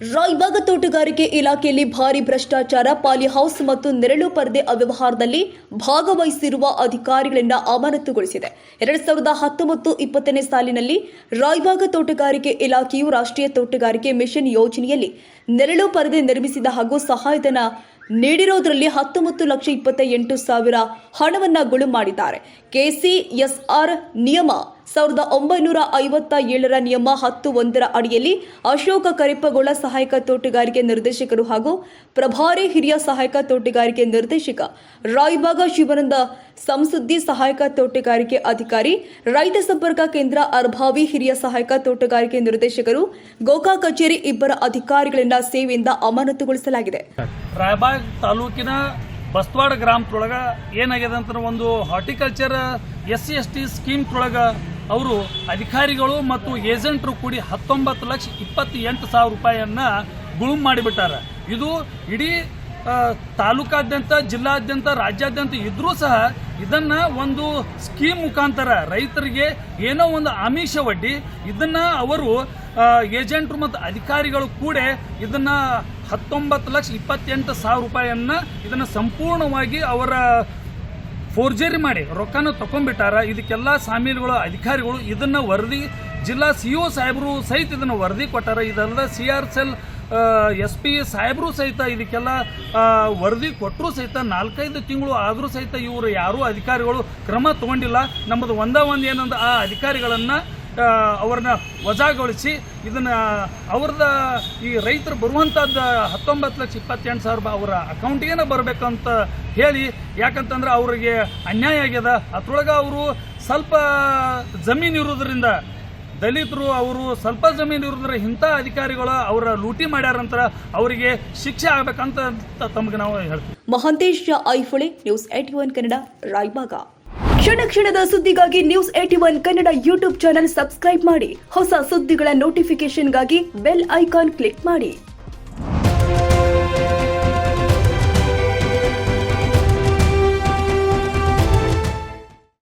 ರಾಯಬಾಗ ತೋಟಗಾರಿಕೆ ಇಲಾಖೆಯಲ್ಲಿ ಭಾರಿ ಭ್ರಷ್ಟಾಚಾರ, ಪಾಲಿ ಹೌಸ್ ಮತ್ತು ನೆರಳು ಪರದೆ ಅವ್ಯವಹಾರದಲ್ಲಿ ಭಾಗವಹಿಸಿರುವ ಅಧಿಕಾರಿಗಳಿಂದ ಅಮಾನತುಗೊಳಿಸಿದೆ. ಎರಡ್ ಸಾವಿರದ ಹತ್ತೊಂಬತ್ತು ಇಪ್ಪತ್ತನೇ ಸಾಲಿನಲ್ಲಿ ರಾಯಬಾಗ ತೋಟಗಾರಿಕೆ ಇಲಾಖೆಯು ರಾಷ್ಟ್ರೀಯ ತೋಟಗಾರಿಕೆ ಮಿಷನ್ ಯೋಜನೆಯಲ್ಲಿ ನೆರಳು ಪರದೆ ನಿರ್ಮಿಸಿದ ಹಾಗೂ ಸಹಾಯಧನ ನೀಡಿರೋದರಲ್ಲಿ ಹತ್ತೊಂಬತ್ತು ಲಕ್ಷ ಇಪ್ಪತ್ತ ಎಂಟು ಸಾವಿರ ಹಣವನ್ನ ಗುಳು ಮಾಡಿದ್ದಾರೆ. ಕೆಸಿಎಸ್ಆರ್ ನಿಯಮ ಸಾವಿರದ ಒಂಬೈನೂರ ಐವತ್ತ ಏಳರ ನಿಯಮ ಹತ್ತು ಒಂದರ ಅಡಿಯಲ್ಲಿ ಅಶೋಕ ಕರಿಪ್ಪಗೌಡ ಸಹಾಯಕ ತೋಟಗಾರಿಕೆ ನಿರ್ದೇಶಕರು ಹಾಗೂ ಪ್ರಭಾರಿ ಹಿರಿಯ ಸಹಾಯಕ ತೋಟಗಾರಿಕೆ ನಿರ್ದೇಶಕ ರಾಯಬಾಗ ಶಿವಾನಂದ ಸಂಸುದ್ದಿ ಸಹಾಯಕ ತೋಟಗಾರಿಕೆ ಅಧಿಕಾರಿ, ರೈತ ಸಂಪರ್ಕ ಕೇಂದ್ರ ಅರ್ಭಾವಿ ಹಿರಿಯ ಸಹಾಯಕ ತೋಟಗಾರಿಕೆ ನಿರ್ದೇಶಕರು, ಗೋಕಾ ಕಚೇರಿ ಇಬ್ಬರ ಅಧಿಕಾರಿಗಳಿಂದ ಸೇವೆಯಿಂದ ಅಮಾನತುಗೊಳಿಸಲಾಗಿದೆ. ರಾಯಬಾಗ್ ತಾಲೂಕಿನ ಬಸ್ವಾಡ ಗ್ರಾಮದೊಳಗೆ ಏನಾಗಿದೆ ಅಂತ ಒಂದು horticulture S C S T scheme ಒಳಗ ಅವರು ಅಧಿಕಾರಿಗಳು ಮತ್ತು ಏಜೆಂಟರು ಕೂಡಿ ಹತ್ತೊಂಬತ್ತು ಲಕ್ಷ ಇಪ್ಪತ್ತೆಂಟು ಸಾವಿರ ರೂಪಾಯಿಯನ್ನ ಗುಳುಮ್ ಮಾಡಿಬಿಟ್ಟಾರ. ಇದು ಇಡೀ ತಾಲೂಕಾದ್ಯಂತ, ಜಿಲ್ಲಾದ್ಯಂತ, ರಾಜ್ಯಾದ್ಯಂತ ಇದ್ರೂ ಸಹ ಇದನ್ನ ಒಂದು ಸ್ಕೀಮ್ ಮುಖಾಂತರ ರೈತರಿಗೆ ಏನೋ ಒಂದು ಆಮಿಷ ಒಡ್ಡಿ ಇದನ್ನ ಅವರು ಏಜೆಂಟ್ರು ಮತ್ತು ಅಧಿಕಾರಿಗಳು ಕೂಡ ಇದನ್ನ ಹತ್ತೊಂಬತ್ತು ಲಕ್ಷ ಇಪ್ಪತ್ತೆಂಟು ಸಾವಿರ ರೂಪಾಯಿಯನ್ನ ಇದನ್ನ ಸಂಪೂರ್ಣವಾಗಿ ಅವರ ಫೋರ್ಜರಿ ಮಾಡಿ, ರೊಕ್ಕನ ತಕೊಂಡ್ಬಿಟ್ಟಾರ. ಇದಕ್ಕೆಲ್ಲ ಸಾಮೀಲುಗಳು, ಅಧಿಕಾರಿಗಳು ಇದನ್ನ ವರದಿ, ಜಿಲ್ಲಾ ಸಿ ಒ ಸಾಹೇಬರು ಸಹಿತ ಇದನ್ನ ವರದಿ ಕೊಟ್ಟಾರ. ಇದಲ್ಲದೆ C R cell S P ಸಾಹೇಬರು ಸಹಿತ ಇದಕ್ಕೆಲ್ಲ ವರದಿ ಕೊಟ್ಟರು ಸಹಿತ, ನಾಲ್ಕೈದು ತಿಂಗಳು ಆದರೂ ಸಹಿತ ಇವರು ಯಾರೂ ಅಧಿಕಾರಿಗಳು ಕ್ರಮ ತಗೊಂಡಿಲ್ಲ. ನಮ್ಮದು ಒಂದ ಒಂದು ಏನಂದ್ರೆ ಆ ಅಧಿಕಾರಿಗಳನ್ನು ಅವ್ರನ್ನ ವಜಾಗೊಳಿಸಿ ಇದನ್ನು, ಅವ್ರದ ಈ ರೈತರು ಬರುವಂಥದ್ದು ಹತ್ತೊಂಬತ್ತು ಲಕ್ಷ ಇಪ್ಪತ್ತೆಂಟು ಸಾವಿರ ರೂಪಾಯಿ ಅವರ ಬರಬೇಕಂತ ಹೇಳಿ, ಯಾಕಂತಂದ್ರೆ ಅವರಿಗೆ ಅನ್ಯಾಯ ಆಗ್ಯದ. ಅದ್ರೊಳಗೆ ಅವರು ಸ್ವಲ್ಪ ಜಮೀನು ಇರೋದ್ರಿಂದ ದಲಿತರು ಅವರು ಸ್ವಲ್ಪ ಜಮೀನು ಇರೋದ್ರೆ ಇಂಥ ಅಧಿಕಾರಿಗಳು ಅವರ ಲೂಟಿ ಮಾಡ್ಯಾರಂತ ಅವರಿಗೆ ಶಿಕ್ಷೆ ಆಗಬೇಕಂತ ತಮಗೆ ನಾವು ಹೇಳ್ತೀವಿ. Mahantesh Aiphule news A T one Kannada Raybag ಕ್ಷಣ ಕ್ಷಣದ ಸುದ್ದಿಗಾಗಿ news A T one Kannada YouTube channel subscribe ಮಾಡಿ. ಹೊಸ ಸುದ್ದಿಗಳ ನೋಟಿಫಿಕೇಶನ್ಗಾಗಿ ಬೆಲ್ ಐಕಾನ್ ಕ್ಲಿಕ್ ಮಾಡಿ.